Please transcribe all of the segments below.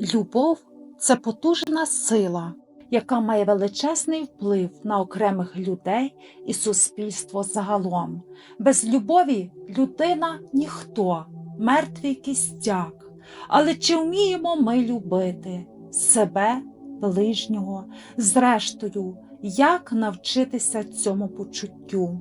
Любов це потужна сила, яка має величезний вплив на окремих людей і суспільство загалом. Без любові людина ніхто, мертвий кістяк. Але чи вміємо ми любити себе, ближнього, зрештою, як навчитися цьому почуттю?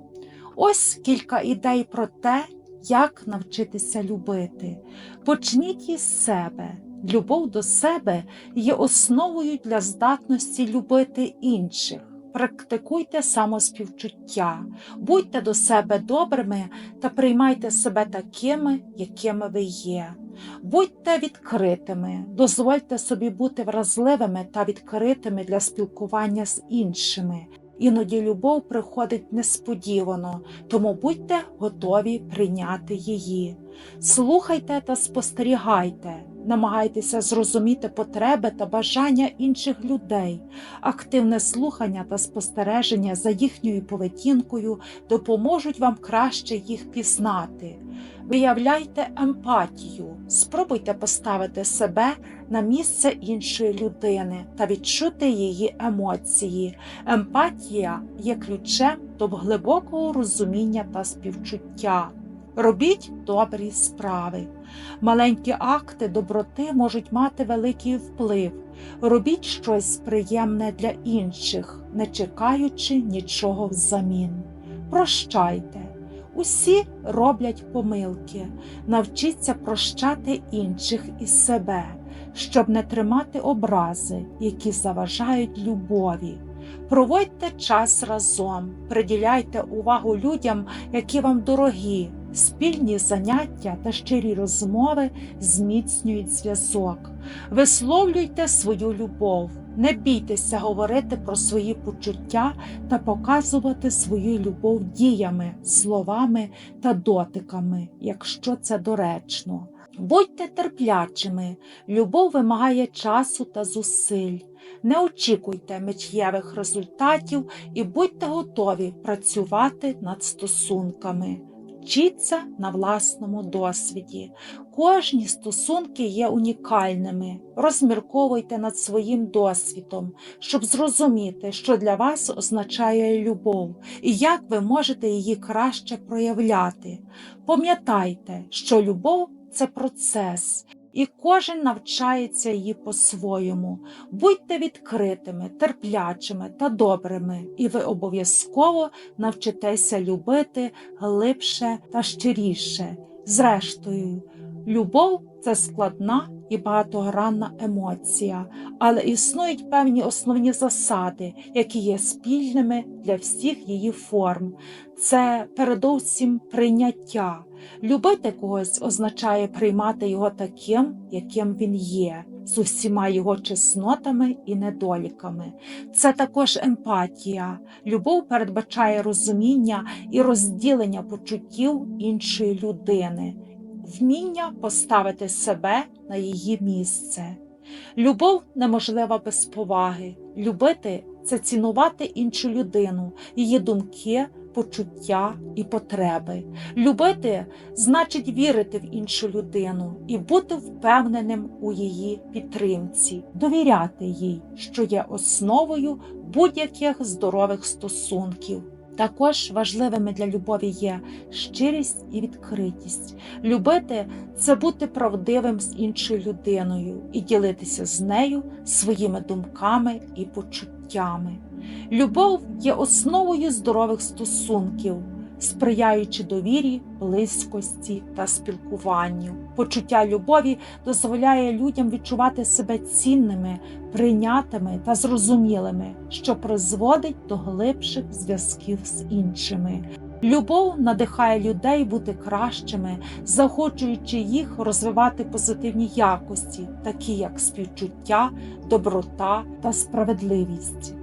Ось кілька ідей про те, як навчитися любити. Почніть із себе. Любов до себе є основою для здатності любити інших. Практикуйте самоспівчуття, будьте до себе добрими та приймайте себе такими, якими ви є. Будьте відкритими, дозвольте собі бути вразливими та відкритими для спілкування з іншими. Іноді любов приходить несподівано, тому будьте готові прийняти її. Слухайте та спостерігайте, намагайтеся зрозуміти потреби та бажання інших людей. Активне слухання та спостереження за їхньою поведінкою допоможуть вам краще їх пізнати. Виявляйте емпатію, спробуйте поставити себе на місце іншої людини та відчути її емоції. Емпатія є ключем до глибокого розуміння та співчуття. Робіть добрі справи. Маленькі акти доброти можуть мати великий вплив. Робіть щось приємне для інших, не чекаючи нічого взамін. Прощайте. Усі роблять помилки, навчіться прощати інших і себе, щоб не тримати образи, які заважають любові. Проводьте час разом, приділяйте увагу людям, які вам дорогі, спільні заняття та щирі розмови зміцнюють зв'язок. Висловлюйте свою любов, не бійтеся говорити про свої почуття та показувати свою любов діями, словами та дотиками, якщо це доречно. Будьте терплячими, любов вимагає часу та зусиль. Не очікуйте миттєвих результатів і будьте готові працювати над стосунками. Вчіться на власному досвіді. Кожні стосунки є унікальними. Розмірковуйте над своїм досвідом, щоб зрозуміти, що для вас означає любов і як ви можете її краще проявляти. Пам'ятайте, що любов це процес, і кожен навчається її по-своєму. Будьте відкритими, терплячими та добрими, і ви обов'язково навчитеся любити глибше та щиріше. Зрештою, любов це складна і багатогранна емоція, але існують певні основні засади, які є спільними для всіх її форм. Це передовсім прийняття. Любити когось означає приймати його таким, яким він є, з усіма його чеснотами і недоліками. Це також емпатія. Любов передбачає розуміння і розділення почуттів іншої людини, вміння поставити себе на її місце. Любов неможлива без поваги. Любити це цінувати іншу людину, її думки, почуття і потреби. Любити значить вірити в іншу людину і бути впевненим у її підтримці, довіряти їй, що є основою будь-яких здорових стосунків. Також важливими для любові є щирість і відкритість. Любити це бути правдивим з іншою людиною і ділитися з нею своїми думками і почуттями. Любов є основою здорових стосунків, сприяючи довірі, близькості та спілкуванню. Почуття любові дозволяє людям відчувати себе цінними, прийнятими та зрозумілими, що призводить до глибших зв'язків з іншими. Любов надихає людей бути кращими, заохочуючи їх розвивати позитивні якості, такі як співчуття, доброта та справедливість.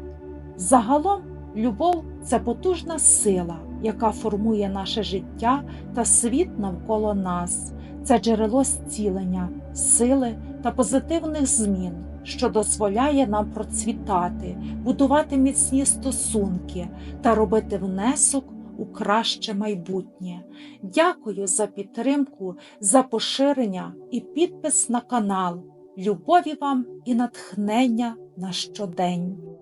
Загалом, любов це потужна сила, яка формує наше життя та світ навколо нас. Це джерело зцілення, сили та позитивних змін, що дозволяє нам процвітати, будувати міцні стосунки та робити внесок у краще майбутнє. Дякую за підтримку, за поширення і підпис на канал. любові вам і натхнення на щодень.